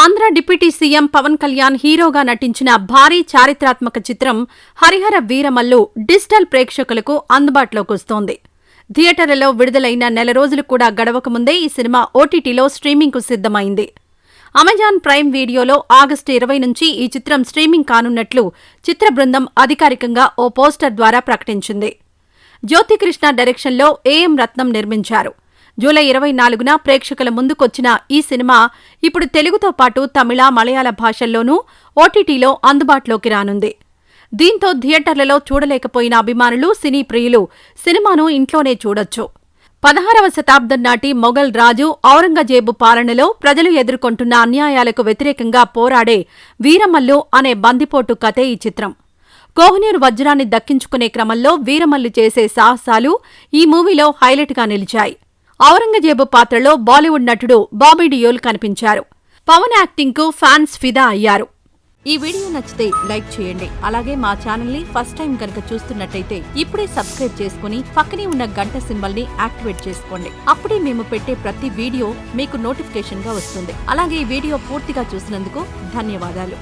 Andhra deputy CM Pawan Kalyan హీరోగా నటించిన భారీ చారిత్రాత్మక చిత్రం హరిహర వీరమల్లు డిజిటల్ ప్రేక్షకులకు అందుబాటులోకి వస్తోంది. థియేటర్లలో విడుదలైన నెల రోజులు కూడా గడవకముందే ఈ సినిమా ఓటీటీలో స్ట్రీమింగ్కు సిద్ధమైంది. అమెజాన్ ప్రైమ్ వీడియోలో ఆగస్టు ఇరవై నుంచి ఈ చిత్రం స్ట్రీమింగ్ కానున్నట్లు చిత్ర బృందం అధికారికంగా ఓ పోస్టర్ ద్వారా ప్రకటించింది. జ్యోతికృష్ణ డైరెక్షన్లో ఏఎం రత్నం నిర్మించారు? జూలై ఇరవై నాలుగున ప్రేక్షకుల ముందుకొచ్చిన ఈ సినిమా ఇప్పుడు తెలుగుతో పాటు తమిళ మలయాళ భాషల్లోనూ ఓటీటీలో అందుబాటులోకి రానుంది. దీంతో థియేటర్లలో చూడలేకపోయిన అభిమానులు సినీ ప్రియులు సినిమాను ఇంట్లోనే చూడొచ్చు. పదహారవ శతాబ్దం నాటి మొఘల్ రాజు ఔరంగజేబు పాలనలో ప్రజలు ఎదుర్కొంటున్న అన్యాయాలకు వ్యతిరేకంగా పోరాడే వీరమల్లు అనే బందిపోటు కథే ఈ చిత్రం. కోహినూరు వజ్రాన్ని దక్కించుకునే క్రమంలో వీరమల్లు చేసే సాహసాలు ఈ మూవీలో హైలైట్గా నిలిచాయి. ఔరంగజేబు పాత్రలో బాలీవుడ్ నటుడు బాబీ డియోల్ కనిపించారు. పవన్ యాక్టింగ్కు ఫ్యాన్స్ ఫిదా అయ్యారు. ఈ వీడియో నచ్చితే లైక్ చేయండి. అలాగే మా ఛానల్ని ఫస్ట్ టైం కనుక చూస్తున్నట్టయితే ఇప్పుడే సబ్స్క్రైబ్ చేసుకుని పక్కనే ఉన్న గంట సింబల్ని యాక్టివేట్ చేసుకోండి. అప్పుడే మేము పెట్టే ప్రతి వీడియో మీకు నోటిఫికేషన్గా వస్తుంది. అలాగే ఈ వీడియో పూర్తిగా చూసినందుకు ధన్యవాదాలు.